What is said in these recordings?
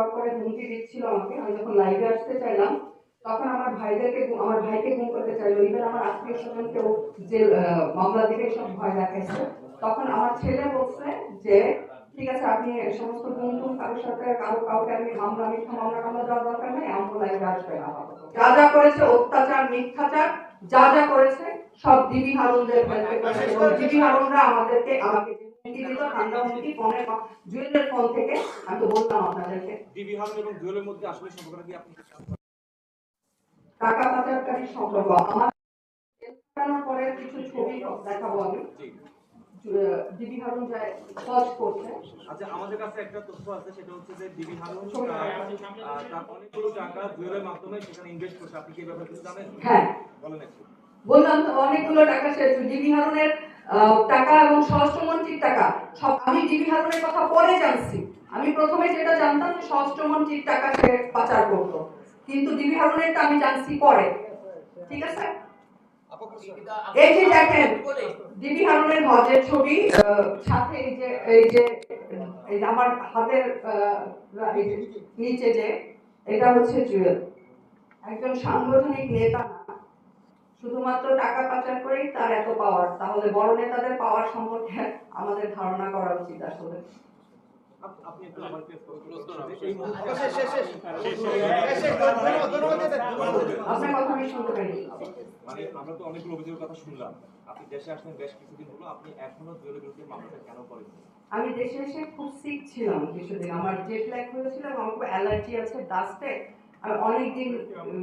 যাওয়ার পরে হুমকি দিচ্ছিল আমাকে। আমি যখন লাইভে আসতে চাইলাম তখন আমার ভাইদেরকে আমার ভাইকে গুম করতে চাইলো। ইভেন আমার আত্মীয় স্বজন কেউ যে মামলা দিকে সব ভয় দেখাইছে। তখন আমার ছেলে বলছে যে ঠিক আছে আপনি সমস্ত গুম টুম কারোর সাথে কারও কাউকে আমি মামলা মিথ্যা মামলা টামলা দেওয়ার দরকার নেই। আমার লাইভে আসবে না যা যা করেছে অত্যাচার মিথ্যাচার যা যা করেছে সব দিদি হারুনদের দিদি হারুনরা আমাদেরকে আমাকে যে হুমকি দিত ঠান্ডা হুমকি ফোনে জুয়েলের ফোন থেকে আমি তো বললাম আপনাদেরকে। ডিবি হারুন এবং জুয়েলের মধ্যে আসলে সম্পর্কটা কি আপনি টাকা পাচারকারী সম্পর্ক। আমার এর পরে কিছু ছবি দেখাবো আমি। জি। হারুন যায় সার্চ করছে আচ্ছা আমাদের কাছে একটা তথ্য আছে সেটা হচ্ছে যে ডিবি হারুন তার অনেকগুলো টাকা জুয়েলের মাধ্যমে সেখানে ইনভেস্ট করছে। আপনি কি ব্যাপারে কিছু জানেন? হ্যাঁ। বলেন একটু। বললাম তো অনেকগুলো টাকা সে ডিবি হারুনের টাকা এবং স্বরাষ্ট্রমন্ত্রীর টাকা। সব আমি ডিবি হারুনের কথা পরে জানছি। আমি প্রথমে যেটা জানতাম যে স্বরাষ্ট্রমন্ত্রীর টাকা সে পাচার করতো। কিন্তু ডিবি হারুনেরটা আমি জানছি পরে। ঠিক আছে? এই যে দেখেন ডিবি হারুনের হজের ছবি সাথে এই যে এই যে আমার হাতের নিচে যে, এটা হচ্ছে জুয়েল। একজন সাংগঠনিক নেতা না শুধুমাত্র টাকা পাচার করেই তার এত পাওয়ার তাহলে বড় নেতাদের পাওয়ার সম্পর্কে আমাদের ধারণা করা উচিত আসলে। আমার মানে আমরা তো অনেকগুলো অভিযোগের কথা শুনলাম। আপনি দেশে আসলেন বেশ কিছুদিন হলো। আপনি এখনও জুয়েলের বিরুদ্ধে মামলাটা কেন করেন আমি দেশে এসে খুব সিক ছিলাম কিছুদিন। আমার জেট ল্যাগ হয়েছিল এবং আমার খুব অ্যালার্জি আছে ডাস্টে আর অনেকদিন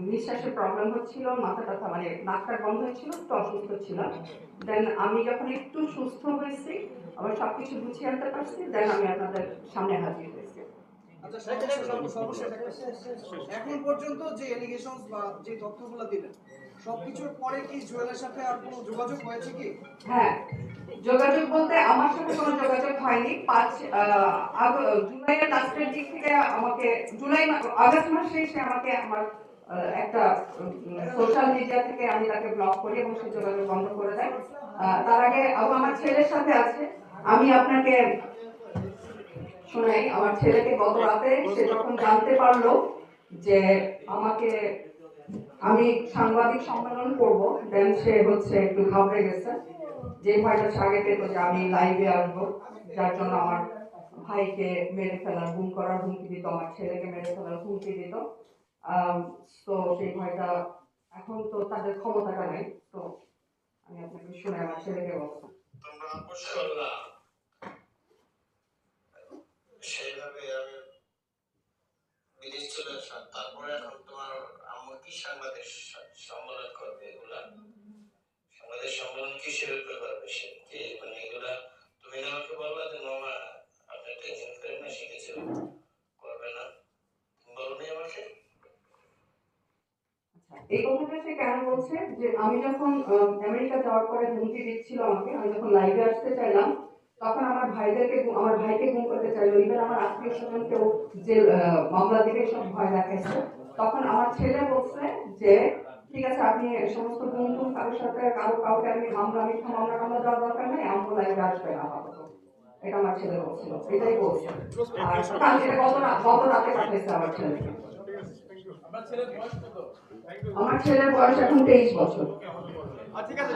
নিঃশ্বাসের প্রবলেম হচ্ছিল মাথা ব্যথা মানে নাকটা বন্ধ হয়েছিল একটু অসুস্থ ছিলাম দেন আমি যখন একটু সুস্থ হয়েছি আবার সবকিছু গুছিয়ে আনতে পারছি দেন আমি আপনাদের সামনে হাজির হয়েছি। আচ্ছা। এখন পর্যন্ত যে এলিগেশন বা যে তথ্যগুলো দিলেন সবকিছুর পরে কি জুয়েলের সাথে আর কোনো যোগাযোগ হয়েছে কি? হ্যাঁ যোগাযোগ বলতে আমার সাথে পাঁচ জুলাইয়ের লাস্টের দিক থেকে আমাকে, জুলাই আগস্ট আমাকে আমার একটা সোশ্যাল মিডিয়া থেকে আমি তাকে ব্লক করি এবং সে যোগাযোগ বন্ধ করে দেয়। তার আগে আমার ছেলের সাথে আছে। আমি আপনাকে শোনাই, আমার ছেলেকে গত রাতে সে যখন জানতে পারল যে আমাকে আমি সাংবাদিক সম্মেলন করব দেন সে হচ্ছে একটু ঘাবড়ে গেছে। যে আগে পেত যে আমি লাইভে আসব, যার জন্য আমার ভাইকে মেরে ফেলার, গুম করার হুমকি দিত, আমার ছেলেকে মেরে ফেলার হুমকি দিত। তো সেই ভয়টা এখন তো তাদের ক্ষমতাটা নেই, তো আমি আপনাকে শুনে আমার ছেলেকে বলব। তোমরা আমি বিদেশ চলে তারপরে এখন তোমার আম্মু কি সাংবাদিক সম্মেলন করবে এগুলা? সাংবাদিক সম্মেলন কিসের উপরে করবে সে মানে এগুলা তুমি আমাকে বললা যে, মামা আপনি টেনশন করেন না কিছু করবে না। বলনি আমাকে? এই কথাটা সে কেন বলছে? যে আমি যখন আমেরিকা যাওয়ার পরে হুমকি দিচ্ছিল আমাকে, আমি যখন লাইভে আসতে চাইলাম, তখন আমার ভাইদেরকে আমার ভাইকে গুম করতে চাইলো। ইভেন আমার আত্মীয় স্বজন কেউ যে মামলা দিকে সব ভয় দেখাইছে। তখন আমার ছেলে বলছে যে ঠিক আছে আপনি সমস্ত বন্ধু কারোর সাথে কারও কাউকে আমি মামলা মিথ্যা মামলা টামলা দেওয়ার দরকার নেই আমার লাইভে আসবে না আপাতত। এটা আমার ছেলে বলছিল এটাই বলছে। আর গত রাতে পাঠিয়েছে আমার ছেলেকে। আমার ছেলের বয়স এখন তেইশ বছর। ঠিক আছে।